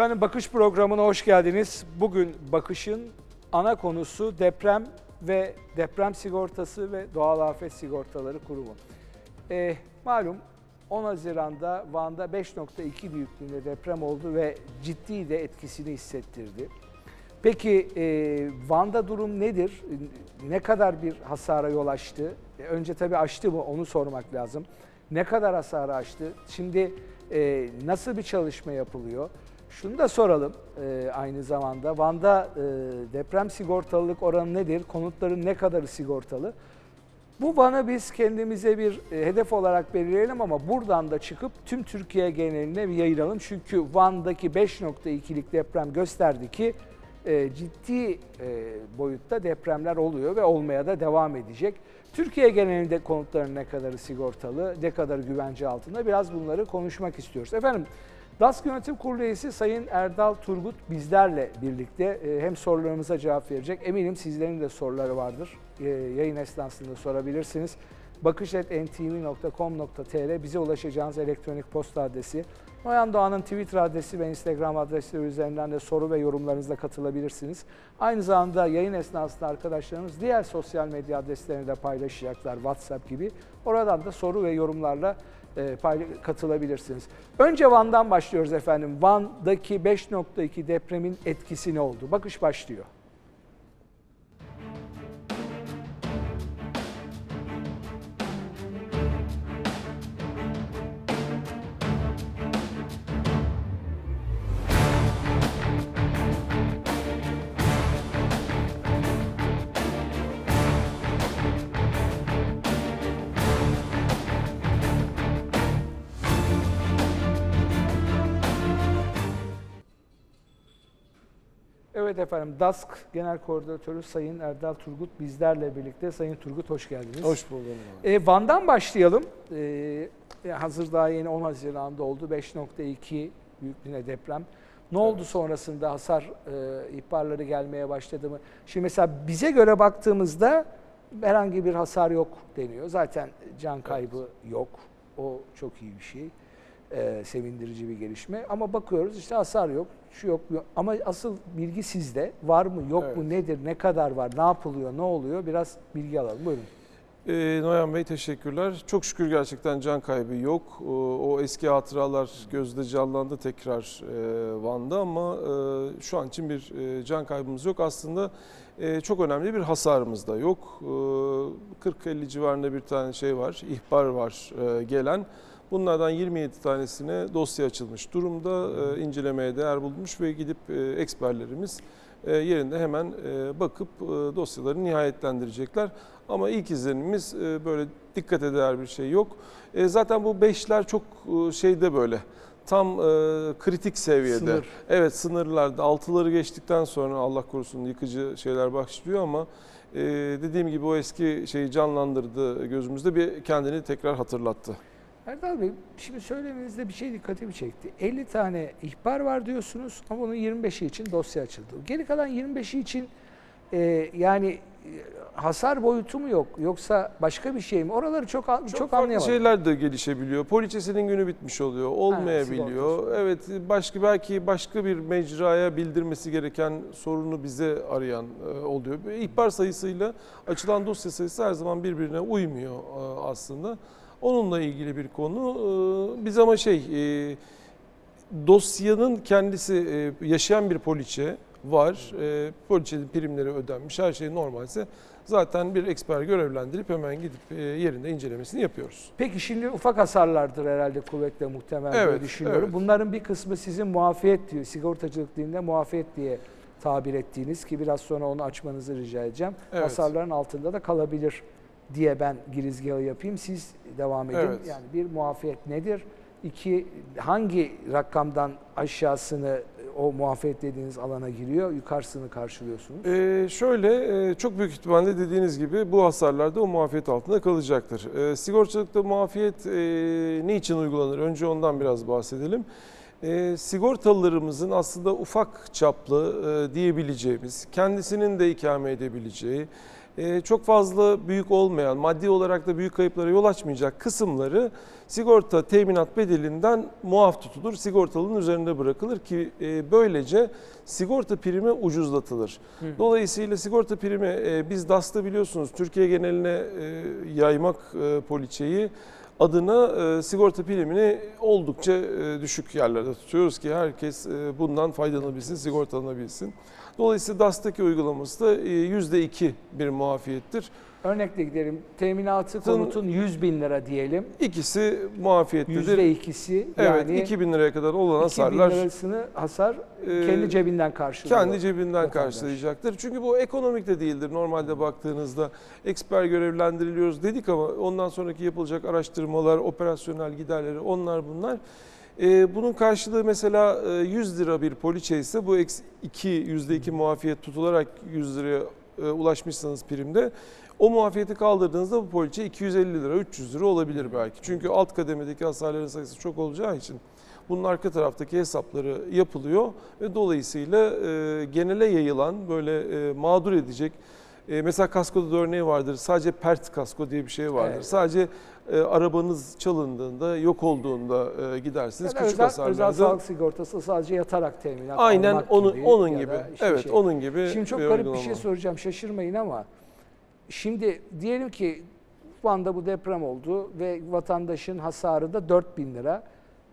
Efendim Bakış programına hoş geldiniz. Bugün Bakış'ın ana konusu deprem ve deprem sigortası ve doğal afet sigortaları kurumu. Ee, malum 10 Haziran'da Van'da 5.2 büyüklüğünde deprem oldu ve ciddi de etkisini hissettirdi. Peki e, Van'da durum nedir? Ne kadar bir hasara yol açtı? E, önce tabii açtı mı onu sormak lazım. Ne kadar hasara açtı? Şimdi e, nasıl bir çalışma yapılıyor? Şunu da soralım e, aynı zamanda. Van'da e, deprem sigortalılık oranı nedir? Konutların ne kadarı sigortalı? Bu Van'ı biz kendimize bir e, hedef olarak belirleyelim ama buradan da çıkıp tüm Türkiye geneline bir yayılalım. Çünkü Van'daki 5.2'lik deprem gösterdi ki e, ciddi e, boyutta depremler oluyor ve olmaya da devam edecek. Türkiye genelinde konutların ne kadarı sigortalı, ne kadar güvence altında biraz bunları konuşmak istiyoruz. Efendim DASK Yönetim Kurulu üyesi Sayın Erdal Turgut bizlerle birlikte e, hem sorularımıza cevap verecek. Eminim sizlerin de soruları vardır. E, Yayın esnasında sorabilirsiniz. bakış.ntv.com.tr bize ulaşacağınız elektronik posta adresi. Noyan Doğan'ın Twitter adresi ve Instagram adresleri üzerinden de soru ve yorumlarınızla katılabilirsiniz. Aynı zamanda yayın esnasında arkadaşlarımız diğer sosyal medya adreslerini de paylaşacaklar WhatsApp gibi. Oradan da soru ve yorumlarla katılabilirsiniz. Önce Van'dan başlıyoruz efendim. Van'daki 5.2 depremin etkisi ne oldu? Bakış başlıyor. Evet efendim DASK Genel Koordinatörü Sayın Erdal Turgut bizlerle birlikte. Sayın Turgut hoş geldiniz. Hoş buldum. E, Van'dan başlayalım. E, hazır daha yeni 10 Haziran'da oldu. 5.2 büyüklüğüne deprem. Ne oldu sonrasında hasar e, ihbarları gelmeye başladı mı? Şimdi mesela bize göre baktığımızda herhangi bir hasar yok deniyor. Zaten can kaybı yok. O çok iyi bir şey. E, sevindirici bir gelişme. Ama bakıyoruz işte hasar yok, şu yok. Ama asıl bilgi sizde. Var mı, yok mu, Evet. nedir, ne kadar var, ne yapılıyor, ne oluyor? Biraz bilgi alalım. Buyurun. Ee, Noyan Bey teşekkürler. Çok şükür gerçekten can kaybı yok. O, o eski hatıralar gözde canlandı tekrar e, Van'da ama e, şu an için bir e, can kaybımız yok. Aslında e, çok önemli bir hasarımız da yok. E, 40-50 civarında bir tane şey var, ihbar var e, gelen. Bunlardan 27 tanesine dosya açılmış durumda. E, incelemeye değer bulmuş ve gidip e, eksperlerimiz e, yerinde hemen e, bakıp e, dosyaları nihayetlendirecekler. Ama ilk izlenimimiz e, böyle dikkat eder bir şey yok. E, Zaten bu beşler çok e, şeyde böyle tam e, kritik seviyede. Sınır. Evet sınırlarda altıları geçtikten sonra Allah korusun yıkıcı şeyler başlıyor ama e, dediğim gibi o eski şeyi canlandırdı gözümüzde bir kendini tekrar hatırlattı. Erdal Bey, şimdi söylemenizde bir şey dikkatimi çekti. 50 tane ihbar var diyorsunuz ama bunun 25'i için dosya açıldı. Geri kalan 25'i için e, yani e, hasar boyutu mu yok yoksa başka bir şey mi? Oraları çok çok, Çok, çok farklı anlayamadım. şeyler de gelişebiliyor. Poliçesinin günü bitmiş oluyor, olmayabiliyor. sigortası. evet, başka belki başka bir mecraya bildirmesi gereken sorunu bize arayan e, oluyor. İhbar sayısıyla açılan dosya sayısı her zaman birbirine uymuyor e, aslında. Onunla ilgili bir konu. E, Biz ama şey e, dosyanın kendisi e, yaşayan bir poliçe var. E, Poliçenin primleri ödenmiş. Her şey normalse zaten bir eksper görevlendirip hemen gidip yerinde incelemesini yapıyoruz. Peki şimdi ufak hasarlardır herhalde kuvvetle muhtemel diye Evet, düşünüyorum. evet. Bunların bir kısmı sizin muafiyet diyor, sigortacılık dilinde muafiyet diye tabir ettiğiniz ki biraz sonra onu açmanızı rica edeceğim. Evet. Hasarların altında da kalabilir diye ben girizgahı yapayım. Siz devam edin. Evet. Yani bir muafiyet nedir? İki, hangi rakamdan aşağısını o muafiyet dediğiniz alana giriyor, yukarısını karşılıyorsunuz? Ee, şöyle e, çok büyük ihtimalle dediğiniz gibi bu hasarlar da o muafiyet altında kalacaktır. Ee, sigortalıkta muafiyet e, ne için uygulanır? Önce ondan biraz bahsedelim. Ee, sigortalılarımızın aslında ufak çaplı e, diyebileceğimiz, kendisinin de ikame edebileceği, e, çok fazla büyük olmayan, maddi olarak da büyük kayıplara yol açmayacak kısımları sigorta teminat bedelinden muaf tutulur. Sigortalının üzerinde bırakılır ki e, böylece sigorta primi ucuzlatılır. Dolayısıyla sigorta primi e, biz DAS'ta biliyorsunuz Türkiye geneline e, yaymak poliçeyi adına e, sigorta primini oldukça e, düşük yerlerde tutuyoruz ki herkes e, bundan faydalanabilsin, sigortalanabilsin. Dolayısıyla DAS'taki uygulaması da e, %2 bir muafiyettir. Örnekle gidelim. Teminatı konutun 100 bin lira diyelim. İkisi muafiyetlidir. Yüzde ikisi Evet, yani 2000 liraya kadar olan 2000 hasarlar lirasını hasar e, kendi cebinden karşılıyor. kendi cebinden vatandaş. karşılayacaktır. Çünkü bu ekonomik de değildir. Normalde baktığınızda eksper görevlendiriliyoruz dedik ama ondan sonraki yapılacak araştırmalar, operasyonel giderleri onlar bunlar. Ee, bunun karşılığı mesela e, 100 lira bir poliçe ise bu eks- iki, %2 muafiyet tutularak 100 liraya e, ulaşmışsanız primde o muafiyeti kaldırdığınızda bu poliçe 250 lira, 300 lira olabilir belki. Çünkü alt kademedeki hasarların sayısı çok olacağı için bunun arka taraftaki hesapları yapılıyor ve dolayısıyla e, genele yayılan böyle e, mağdur edecek e, mesela kaskoda da örneği vardır. Sadece pert kasko diye bir şey vardır. Evet. Sadece e, arabanız çalındığında, yok olduğunda e, gidersiniz. Yani Küçük özel, özel hasarlarda. sağlık sigortası sadece yatarak teminat Aynen almak onun gibi onun gibi. Evet, şey. onun gibi. Şimdi çok bir garip bir şey soracağım şaşırmayın ama şimdi diyelim ki Van'da bu deprem oldu ve vatandaşın hasarı da 4 bin lira.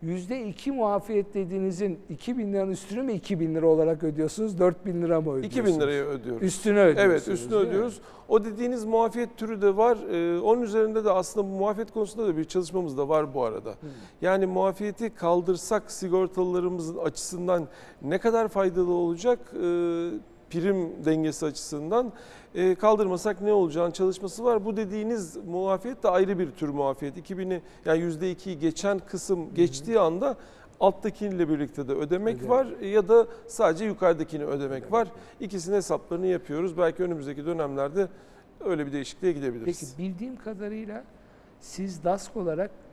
%2 muafiyet dediğinizin 2 bin liranın üstünü mü 2 bin lira olarak ödüyorsunuz 4 bin lira mı ödüyorsunuz? 2000 liraya ödüyoruz. Üstüne ödüyorsunuz. Evet üstüne mi? ödüyoruz. O dediğiniz muafiyet türü de var. Ee, onun üzerinde de aslında bu muafiyet konusunda da bir çalışmamız da var bu arada. Yani muafiyeti kaldırsak sigortalılarımızın açısından ne kadar faydalı olacak? Ee, prim dengesi açısından Ee, kaldırmasak ne olacağını çalışması var. Bu dediğiniz muafiyet de ayrı bir tür muafiyet. 2000'i yani %2'yi geçen kısım geçtiği anda alttakiyle birlikte de ödemek Ödemek. var ya da sadece yukarıdakini ödemek var. İkisinin hesaplarını yapıyoruz. Belki önümüzdeki dönemlerde öyle bir değişikliğe gidebiliriz. Peki bildiğim kadarıyla siz DASK olarak e,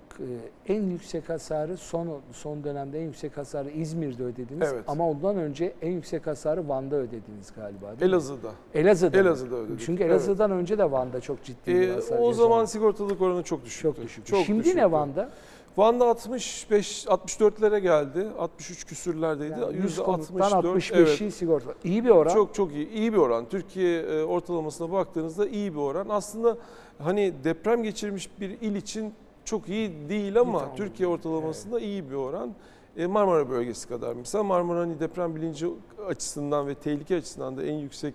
en yüksek hasarı son son dönemde en yüksek hasarı İzmir'de ödediniz Evet. ama ondan önce en yüksek hasarı Van'da ödediniz galiba değil mi? Elazığ'da. Elazığ'da. Elazığ'da ödedik. Çünkü Evet. Elazığ'dan önce de Van'da çok ciddi bir Ee, hasar o zaman sigortalılık oranı çok düşüktü. çok düşük. Şimdi düşüktü. ne Van'da? Van'da 65 64'lere geldi. 63 küsürlerdeydi. Yani 100 konuttan 164. 65'i sigorta. İyi bir oran. Çok çok iyi. iyi bir oran. Türkiye e, ortalamasına baktığınızda iyi bir oran. Aslında hani deprem geçirmiş bir il için çok iyi değil ama tamam. Türkiye ortalamasında iyi bir oran. E, Marmara bölgesi kadar. Mesela Marmara hani deprem bilinci açısından ve tehlike açısından da en yüksek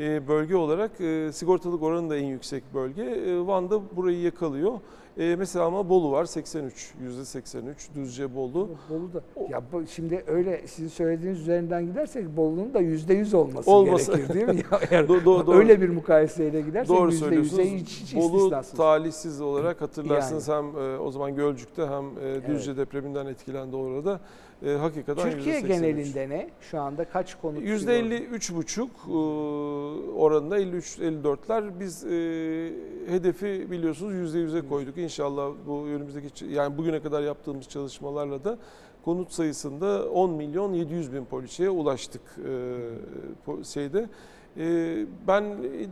e, bölge olarak e, sigortalık oranı da en yüksek bölge. Van'da burayı yakalıyor. E, mesela ama Bolu var 83, %83, Düzce Bolu. Bolu'da. O- Ya bu, şimdi öyle sizin söylediğiniz üzerinden gidersek Bolu'nun da yüzde yüz olması Olması. gerekir değil mi? Ya, eğer Do- do- doğru. öyle bir mukayeseyle gidersek Doğru yüzde yüze hiç, hiç Bolu istisnasız. talihsiz olarak hatırlarsınız hem e, o zaman Gölcük'te hem e, Düzce Evet. depreminden etkilendi orada. E, hakikaten Türkiye %83. genelinde ne? Şu anda kaç konut? sigorta? %53,5 e, oranında 53-54'ler biz e, hedefi biliyorsunuz %100'e koyduk. İnşallah bu önümüzdeki yani bugüne kadar yaptığımız çalışmalarla da konut sayısında 10 milyon 700 bin poliçeye ulaştık e, şeyde. E, ben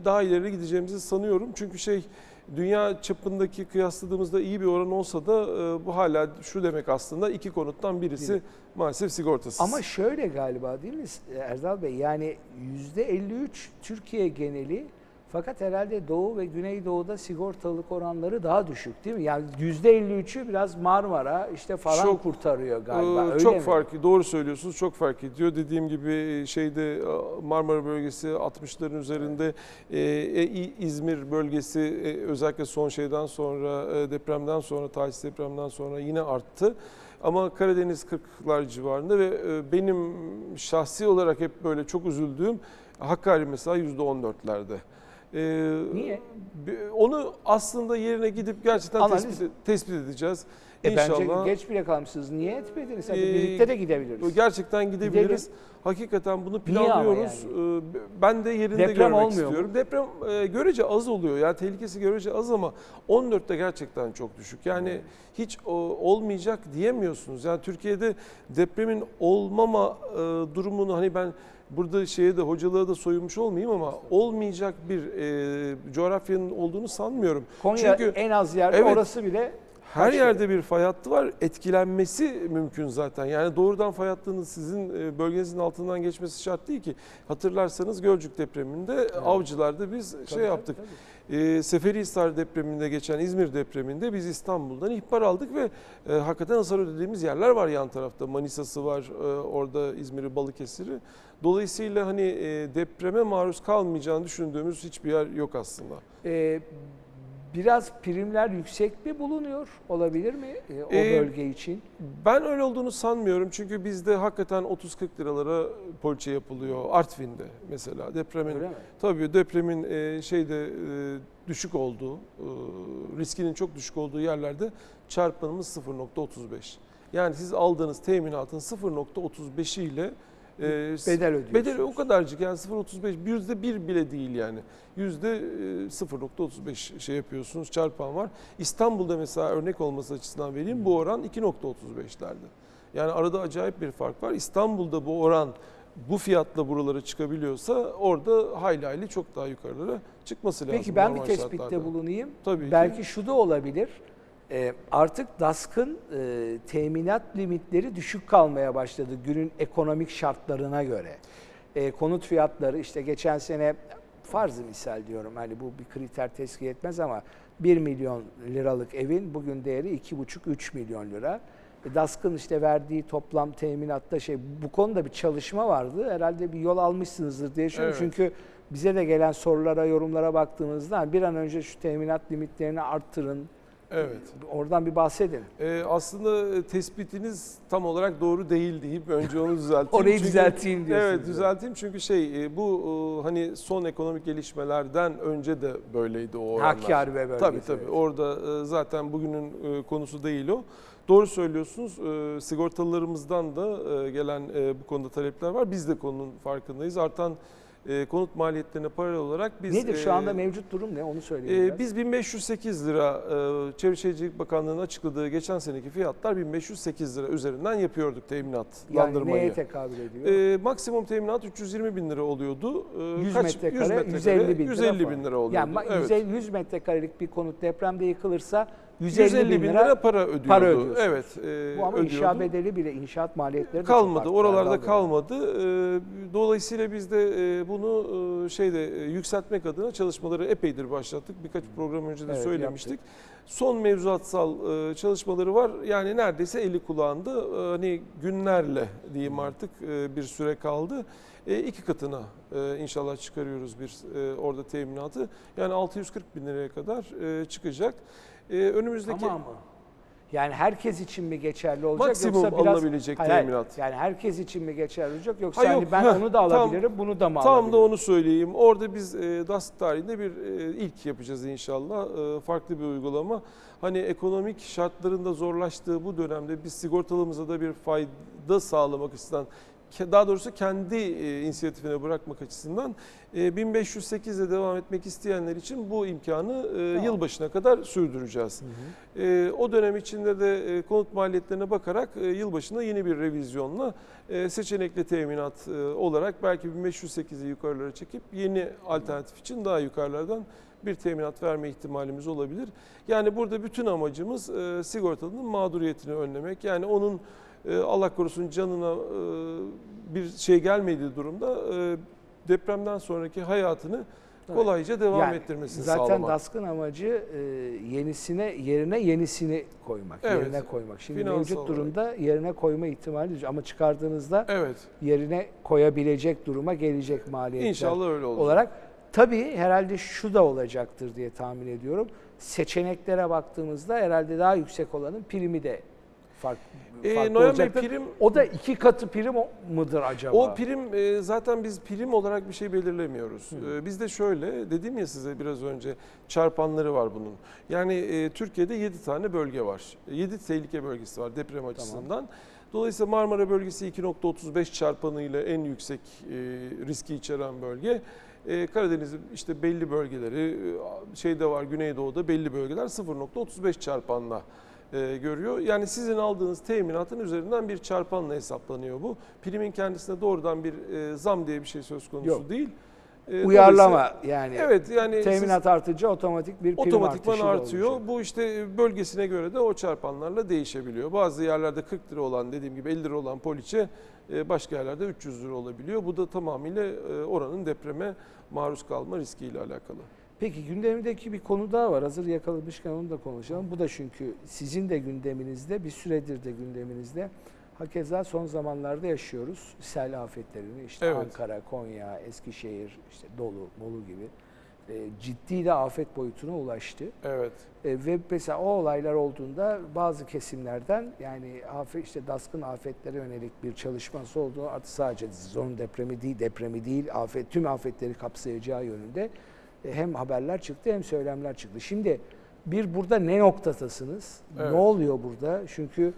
daha ileri gideceğimizi sanıyorum çünkü şey dünya çapındaki kıyasladığımızda iyi bir oran olsa da e, bu hala şu demek aslında iki konuttan birisi Biri. maalesef sigortasız. Ama şöyle galiba değil mi Erdal Bey? Yani yüzde 53 Türkiye geneli fakat herhalde Doğu ve Güneydoğu'da sigortalık oranları daha düşük değil mi? Yani yüzde 53'ü biraz Marmara işte falan Çok, kurtarıyor galiba. Ee, Öyle çok mi? farklı. Doğru söylüyorsunuz. Çok fark ediyor. Dediğim gibi şeyde e, Marmara bölgesi 60'ların üzerinde e, e, İzmir bölgesi e, özellikle son şeyden sonra e, depremden sonra talihsiz depremden sonra yine arttı. Ama Karadeniz 40'lar civarında ve e, benim şahsi olarak hep böyle çok üzüldüğüm Hakkari mesela %14'lerde. Ee, Niye? Onu aslında yerine gidip gerçekten Analiz. tespit, tespit edeceğiz. E bence İnşallah. geç bile kalmışsınız. Niye etmediniz? Hadi Ee, birlikte de gidebiliriz. Gerçekten gidebiliriz. Hakikaten bunu planlıyoruz. Ee, Ben de yerinde Deprem görmek olmuyor mu? istiyorum. Deprem e, görece az oluyor. Yani tehlikesi görece az ama 14'te gerçekten çok düşük. Yani hiç o, olmayacak diyemiyorsunuz. Yani Türkiye'de depremin olmama e, durumunu hani ben burada şeye de hocalığa da soyunmuş olmayayım ama olmayacak bir e, coğrafyanın olduğunu sanmıyorum. Konya Çünkü en az yerde Evet. orası bile her Kaç yerde bir fay hattı var. Etkilenmesi mümkün zaten. Yani doğrudan fay hattının sizin e, bölgenizin altından geçmesi şart değil ki. Hatırlarsanız Gölcük depreminde Avcılar'da biz şey Tabii, yaptık. tabii, E, Seferihisar depreminde geçen İzmir depreminde biz İstanbul'dan ihbar aldık ve e, hakikaten hasar ödediğimiz yerler var yan tarafta. Manisa'sı var, e, orada İzmir'i, Balıkesir'i. Dolayısıyla hani e, depreme maruz kalmayacağını düşündüğümüz hiçbir yer yok aslında. Ee, biraz primler yüksek mi bulunuyor? Olabilir mi e, o Ee, bölge için? Ben öyle olduğunu sanmıyorum çünkü bizde hakikaten 30-40 liralara poliçe yapılıyor Artvin'de mesela depremin tabii depremin e, şeyde e, düşük olduğu e, riskinin çok düşük olduğu yerlerde çarpanımız 0.35. Yani siz aldığınız teminatın 0.35 ile e, Bedel ödüyorsunuz. bedeli o kadarcık yani 0.35 yüzde bir bile değil yani yüzde e, 0.35 şey yapıyorsunuz çarpan var. İstanbul'da mesela örnek olması açısından vereyim bu oran 2.35'lerde. Yani arada acayip bir fark var. İstanbul'da bu oran bu fiyatla buralara çıkabiliyorsa orada hayli hayli çok daha yukarılara çıkması lazım. Peki ben bir tespitte şartlarda. bulunayım. Tabii ki. Belki şu da olabilir. Ee, artık DASK'ın e, teminat limitleri düşük kalmaya başladı günün ekonomik şartlarına göre. E, konut fiyatları işte geçen sene farzı misal diyorum hani bu bir kriter teskil etmez ama 1 milyon liralık evin bugün değeri 2,5-3 milyon lira. E, DASK'ın işte verdiği toplam teminatta şey bu konuda bir çalışma vardı. Herhalde bir yol almışsınızdır diye düşünüyorum. Evet. Çünkü bize de gelen sorulara, yorumlara baktığımızda bir an önce şu teminat limitlerini arttırın. Evet. Oradan bir bahsedin. Ee, aslında tespitiniz tam olarak doğru değil deyip önce onu düzelteyim. Orayı Çünkü- düzelteyim diyorsunuz. Evet düzelteyim çünkü şey e, bu e, hani son ekonomik gelişmelerden önce de böyleydi o oranlar. Hakkari ve bölgesi. Tabii tabii orada e, zaten bugünün e, konusu değil o. Doğru söylüyorsunuz. E, Sigortalılarımızdan da e, gelen e, bu konuda talepler var. Biz de konunun farkındayız. Artan e, konut maliyetlerine paralel olarak biz... Nedir şu e, anda mevcut durum ne onu söyleyin. ee, biraz. biz 1508 lira e, Çevre Şehircilik Bakanlığı'nın açıkladığı geçen seneki fiyatlar 1508 lira üzerinden yapıyorduk yani teminatlandırmayı. neye tekabül ediyor? Ee, maksimum teminat 320 bin lira oluyordu. Ee, 100 kaç- metrekare 150 bin lira 150 falan. bin lira oluyordu. Yani evet. 150 100 metrekarelik bir konut depremde yıkılırsa 150, 150 bin lira, para ödüyordu. para ödüyorsunuz. Evet. e, bu ama ödüyordu. inşaat bedeli bile inşaat maliyetleri kalmadı. Oralarda kalmadı. Ee, Dolayısıyla biz de e, bunu e, şeyde e, yükseltmek adına çalışmaları epeydir başlattık. Birkaç program önce de Evet, söylemiştik. Son mevzuatsal e, çalışmaları var. Yani neredeyse eli kulağında e, hani günlerle diyeyim artık e, bir süre kaldı. E, iki katına e, inşallah çıkarıyoruz bir e, orada teminatı. Yani 640 bin liraya kadar e, çıkacak. E, önümüzdeki Tamam mı? Yani herkes için mi geçerli olacak maksimum yoksa biraz alınabilecek Hayır, teminat. Yani herkes için mi geçerli olacak yoksa Ha, hani yok, ben heh, onu da tam- alabilirim, bunu da mı Tam alabilirim? da onu söyleyeyim. Orada biz e, DAS tarihinde bir e, ilk yapacağız inşallah. E, farklı bir uygulama. Hani ekonomik şartlarında zorlaştığı bu dönemde biz sigortalımıza da bir fayda sağlamak açısından daha doğrusu kendi e, inisiyatifine bırakmak açısından e, 1508'de devam etmek isteyenler için bu imkanı e, Tamam. yılbaşına kadar sürdüreceğiz. E, o dönem içinde de e, konut maliyetlerine bakarak e, yılbaşında yeni bir revizyonla e, seçenekli teminat e, olarak belki 1508'i yukarılara çekip yeni alternatif için daha yukarılardan bir teminat verme ihtimalimiz olabilir. Yani burada bütün amacımız e, sigortalının mağduriyetini önlemek. Yani onun e, Allah korusun canına e, bir şey gelmediği durumda e, depremden sonraki hayatını kolayca devam Yani ettirmesini Zaten sağlamak. DASK'ın amacı e, yenisine yerine yenisini koymak, Evet. yerine koymak. Şimdi Finansal mevcut olarak. durumda yerine koyma ihtimali düşük ama çıkardığınızda Evet. yerine koyabilecek duruma gelecek maliyetler İnşallah öyle olacak. olarak. Tabii herhalde şu da olacaktır diye tahmin ediyorum. Seçeneklere baktığımızda herhalde daha yüksek olanın primi de fark, Ee, farklı Noyan Bey prim O da iki katı prim mıdır acaba? O prim e, zaten biz prim olarak bir şey belirlemiyoruz. E, Bizde şöyle dedim ya size biraz önce çarpanları var bunun. Yani e, Türkiye'de 7 tane bölge var. 7 tehlike bölgesi var deprem açısından. Dolayısıyla Marmara bölgesi 2.35 çarpanıyla en yüksek e, riski içeren bölge. E, Karadeniz'in işte belli bölgeleri, e, şeyde var Güneydoğu'da belli bölgeler 0.35 çarpanla e, görüyor. Yani sizin aldığınız teminatın üzerinden bir çarpanla hesaplanıyor bu. Primin kendisine doğrudan bir e, zam diye bir şey söz konusu Yok. değil. E, Uyarlama yani. Evet yani Teminat artınca otomatik bir prim otomatikman artıyor. olacak. Bu işte bölgesine göre de o çarpanlarla değişebiliyor. Bazı yerlerde 40 lira olan dediğim gibi 50 lira olan poliçe e, başka yerlerde 300 lira olabiliyor. Bu da tamamıyla e, oranın depreme maruz kalma riskiyle alakalı. Peki gündemdeki bir konu daha var. Hazır yakalamışken onu da konuşalım. Bu da çünkü sizin de gündeminizde, bir süredir de gündeminizde. Hakeza son zamanlarda yaşıyoruz sel afetlerini. İşte Evet. Ankara, Konya, Eskişehir, işte Dolu, Bolu gibi e, ciddi de afet boyutuna ulaştı. Evet. E, ve mesela o olaylar olduğunda bazı kesimlerden yani afet işte daskın afetlere yönelik bir çalışması olduğu artık sadece zon depremi değil depremi değil afet tüm afetleri kapsayacağı yönünde hem haberler çıktı hem söylemler çıktı. Şimdi bir burada ne noktatasınız? Evet. Ne oluyor burada? Çünkü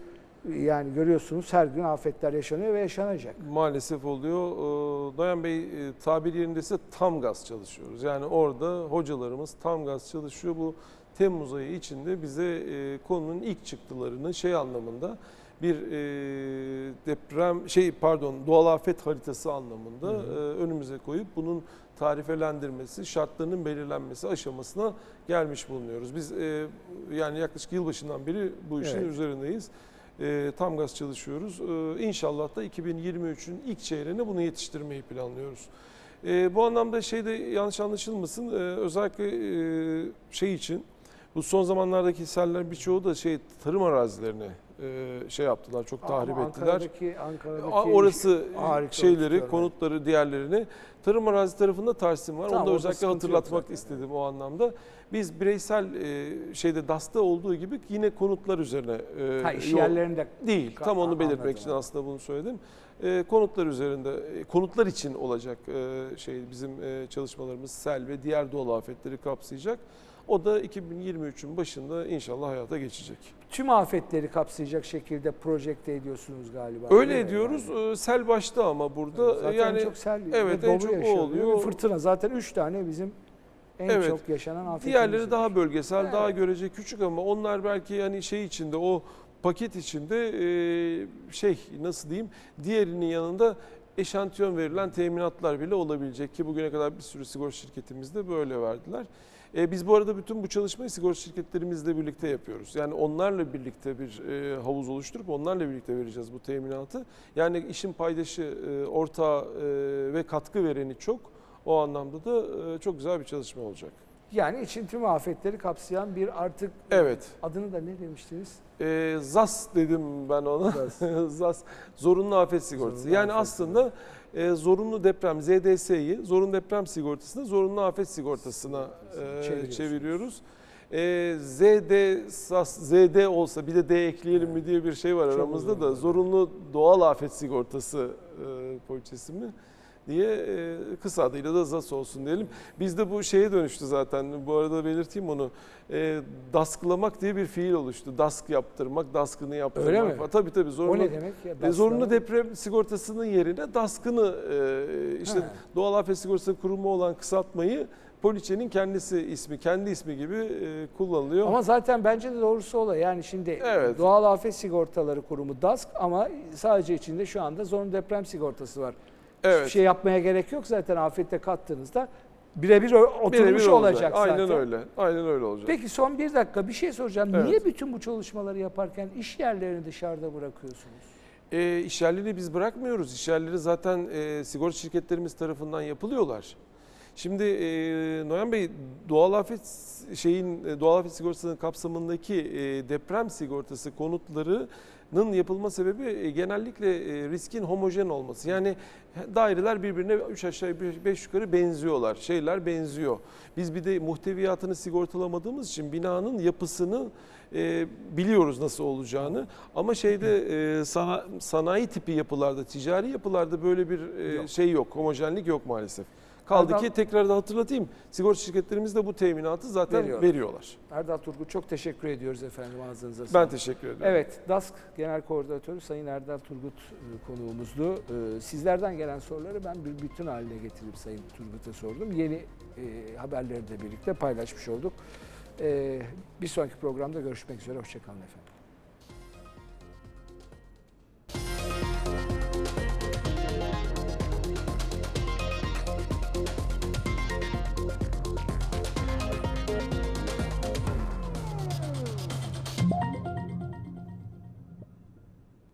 yani görüyorsunuz her gün afetler yaşanıyor ve yaşanacak. Maalesef oluyor. Ee, Dayan Bey e, tabir yerindeyse tam gaz çalışıyoruz. Yani orada hocalarımız tam gaz çalışıyor. Bu Temmuz ayı içinde bize e, konunun ilk çıktılarını şey anlamında bir e, deprem şey pardon doğal afet haritası anlamında Hı hı. önümüze koyup bunun tarifelendirmesi, şartlarının belirlenmesi aşamasına gelmiş bulunuyoruz. Biz e, yani yaklaşık yılbaşından beri bu işin Evet. üzerindeyiz. E, tam gaz çalışıyoruz. E, inşallah da 2023'ün ilk çeyreğine bunu yetiştirmeyi planlıyoruz. E, bu anlamda şey de yanlış anlaşılmasın. E, özellikle e, şey için bu son zamanlardaki seller birçoğu da şey tarım arazilerini e, şey yaptılar, çok tahrip Ama ettiler. Ankara'daki, Ankara'daki Orası şeyleri, tutuyorlar. konutları, diğerlerini. Tarım arazi tarafında Tarsim var. Tamam, Onu da özellikle hatırlatmak zaten. istedim o anlamda. Biz bireysel e, şeyde DAS'ta olduğu gibi yine konutlar üzerine e, ha, iş yerlerinde değil. Tam onu belirtmek Anladım, için aslında bunu söyledim. E, konutlar üzerinde, e, konutlar için olacak e, şey bizim e, çalışmalarımız sel ve diğer doğal afetleri kapsayacak. O da 2023'ün başında inşallah hayata geçecek. tüm afetleri kapsayacak şekilde projekte ediyorsunuz galiba. Öyle ediyoruz. yani? E, Sel başta ama burada Zaten yani çok sel evet, ve en çok o yaşanıyor. oluyor. Ve Fırtına zaten 3 tane bizim en Evet. çok yaşanan afetimiz. Diğerleri daha bölgesel, Evet. daha görece küçük ama onlar belki yani şey içinde o paket içinde e, şey nasıl diyeyim diğerinin yanında eşantiyon verilen teminatlar bile olabilecek ki bugüne kadar bir sürü sigorta şirketimizde böyle verdiler. E, biz bu arada bütün bu çalışmayı sigorta şirketlerimizle birlikte yapıyoruz. Yani onlarla birlikte bir e, havuz oluşturup onlarla birlikte vereceğiz bu teminatı. Yani işin paydaşı, e, ortağı e, ve katkı vereni çok. O anlamda da e, çok güzel bir çalışma olacak. Yani için tüm afetleri kapsayan bir artık Evet. adını da ne demiştiniz? E, ZAS dedim ben ona. Zas. ZAS zorunlu afet sigortası. Zorunlu yani afet aslında e, zorunlu deprem ZDS'yi zorunlu deprem sigortasını zorunlu afet sigortasına e, çeviriyoruz. E, ZD SAS ZD olsa bir de D ekleyelim mi diye bir şey var Çok aramızda da zorunlu doğal afet sigortası e, poliçesi mi? Diye e, kısa adıyla da ZAS olsun diyelim. Bizde bu şeye dönüştü zaten. Bu arada belirteyim onu. E, dasklamak diye bir fiil oluştu. Dask yaptırmak, daskını yaptırmak. Öyle mi? Tabii tabii O zorunlu. ne demek ya? E, zorunlu deprem sigortasının yerine DASK'ını e, işte Ha. Doğal Afet Sigortası Kurumu olan kısaltmayı poliçenin kendisi ismi, kendi ismi gibi e, kullanılıyor. Ama zaten bence de doğrusu o da. Yani şimdi Evet. Doğal Afet Sigortaları Kurumu DASK ama sadece içinde şu anda zorunlu deprem sigortası var. Hiçbir evet. şey yapmaya gerek yok zaten afette kattığınızda birebir oturmuş Birebir olacak, zaten. Aynen öyle. Aynen öyle olacak. Peki son bir dakika bir şey soracağım. Evet. Niye bütün bu çalışmaları yaparken iş yerlerini dışarıda bırakıyorsunuz? E, iş yerlerini biz bırakmıyoruz. İş yerleri zaten e, sigorta şirketlerimiz tarafından yapılıyorlar. Şimdi e, Noyan Bey doğal afet şeyin e, doğal afet sigortasının kapsamındaki e, deprem sigortası konutlarının yapılma sebebi e, genellikle e, riskin homojen olması. Yani daireler birbirine 3 aşağı 5 yukarı benziyorlar. Şeyler benziyor. Biz bir de muhteviyatını sigortalamadığımız için binanın yapısını e, biliyoruz nasıl olacağını. Ama şeyde e, sana, sanayi tipi yapılarda, ticari yapılarda böyle bir e, Yok. şey yok, homojenlik yok maalesef. Kaldı Erdal- ki tekrar da hatırlatayım. Sigorta şirketlerimiz de bu teminatı zaten Veriyor. veriyorlar. Erdal Turgut çok teşekkür ediyoruz efendim ağzınıza Ben teşekkür ederim. Evet, DASK Genel Koordinatörü Sayın Erdal Turgut e, konuğumuzdu. E, Sizlerden gelen soruları ben bir bütün haline getirip Sayın Turgut'a sordum. Yeni e, haberleri de birlikte paylaşmış olduk. Bir sonraki programda görüşmek üzere. Hoşçakalın efendim.